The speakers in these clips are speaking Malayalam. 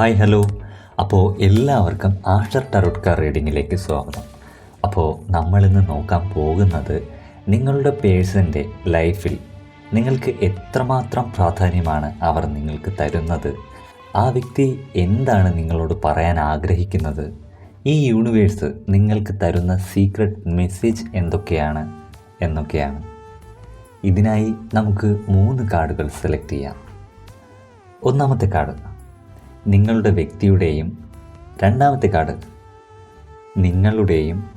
Hi hello. അപ്പോൾ എല്ലാവർക്കും ആഷർ ടറോട്ട്കാർ റീഡിങ്ങിലേക്ക് സ്വാഗതം. അപ്പോൾ നമ്മളിന്ന് നോക്കാൻ പോകുന്നത് നിങ്ങളുടെ പേഴ്സന്റെ ലൈഫിൽ നിങ്ങൾക്ക് എത്രമാത്രം പ്രാധാന്യമാണ് അവർ നിങ്ങൾക്ക് തരുന്നത്? ആ വ്യക്തി എന്താണ് നിങ്ങളോട് പറയാൻ ആഗ്രഹിക്കുന്നത്? ഈ യൂണിവേഴ്സ് നിങ്ങൾക്ക് തരുന്ന സീക്രട്ട് മെസ്സേജ് എന്തൊക്കെയാണ് എന്നൊക്കെയാണ്. ഇതിനായി നമുക്ക് മൂന്ന് കാർഡുകൾ സെലക്ട് ചെയ്യാം. ഒന്നാമത്തെ കാർഡ് നിങ്ങളുടെ വ്യക്തിയുടെയും രണ്ടാമത്തെ കാർഡ്. നിങ്ങളുടെയും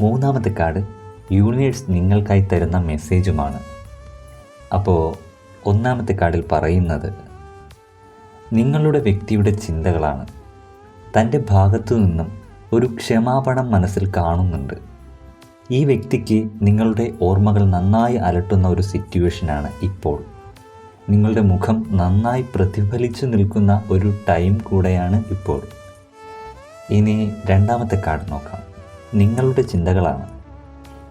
മൂന്നാമത്തെ കാർഡ് യൂണിവേഴ്സ് നിങ്ങൾക്കായി തരുന്ന മെസ്സേജുമാണ്. അപ്പോൾ ഒന്നാമത്തെ കാർഡിൽ പറയുന്നത് നിങ്ങളുടെ വ്യക്തിയുടെ ചിന്തകളാണ്. തന്റെ ഭാഗത്തു നിന്നും ഒരു ക്ഷമാപണം മനസ്സിൽ കാണുന്നുണ്ട്. ഈ വ്യക്തിക്ക് നിങ്ങളുടെ ഓർമ്മകൾ നന്നായി അലട്ടുന്ന ഒരു സിറ്റുവേഷനാണ് ഇപ്പോൾ. നിങ്ങളുടെ മുഖം നന്നായി പ്രതിഫലിച്ചു നിൽക്കുന്ന ഒരു ടൈം കൂടെയാണ് ഇപ്പോൾ. ഇനി രണ്ടാമത്തെ കാർഡ് നോക്കാം. നിങ്ങളുടെ ചിന്തകളാണ്.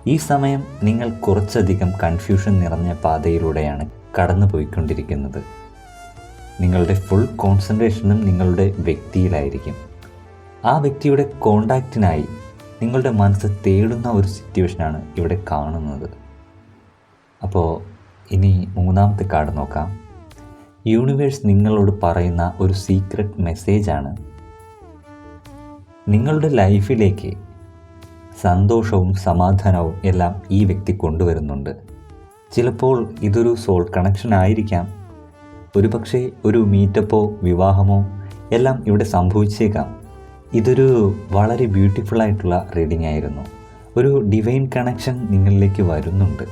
ഈ സമയം നിങ്ങൾ കുറച്ചധികം കൺഫ്യൂഷൻ നിറഞ്ഞ പാതയിലൂടെയാണ് കടന്നു പോയിക്കൊണ്ടിരിക്കുന്നത് നിങ്ങളുടെ ഫുൾ കോൺസെൻട്രേഷനും നിങ്ങളുടെ വ്യക്തിയിലായിരിക്കും. ആ വ്യക്തിയുടെ കോണ്ടാക്റ്റിനായി നിങ്ങളുടെ മനസ്സ് തേടുന്ന ഒരു സിറ്റുവേഷനാണ് ഇവിടെ കാണുന്നത്. അപ്പോൾ ഇനി മൂന്നാമത്തെ കാർഡ് നോക്കാം. യൂണിവേഴ്സ് നിങ്ങളോട് പറയുന്ന ഒരു സീക്രട്ട് മെസ്സേജാണ് നിങ്ങളുടെ ലൈഫിലേക്ക് സന്തോഷവും സമാധാനവും എല്ലാം ഈ വ്യക്തി കൊണ്ടുവരുന്നുണ്ട്. ചിലപ്പോൾ ഇതൊരു സോൾ കണക്ഷൻ ആയിരിക്കാം. ഒരുപക്ഷെ ഒരു മീറ്റപ്പോ വിവാഹമോ എല്ലാം ഇവിടെ സംഭവിച്ചേക്കാം. ഇതൊരു വളരെ ബ്യൂട്ടിഫുൾ ആയിട്ടുള്ള റീഡിംഗ് ആയിരുന്നു. ഒരു ഡിവൈൻ കണക്ഷൻ നിങ്ങളിലേക്ക് വരുന്നുണ്ട്.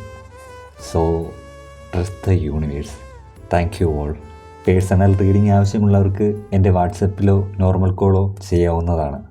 So trust the universe thank you all personal reading ആവശ്യമുള്ളവർക്ക് എന്റെ വാട്സപ്പിലോ നോർമൽ കോളോ ചെയ്യാവുന്നതാണ്.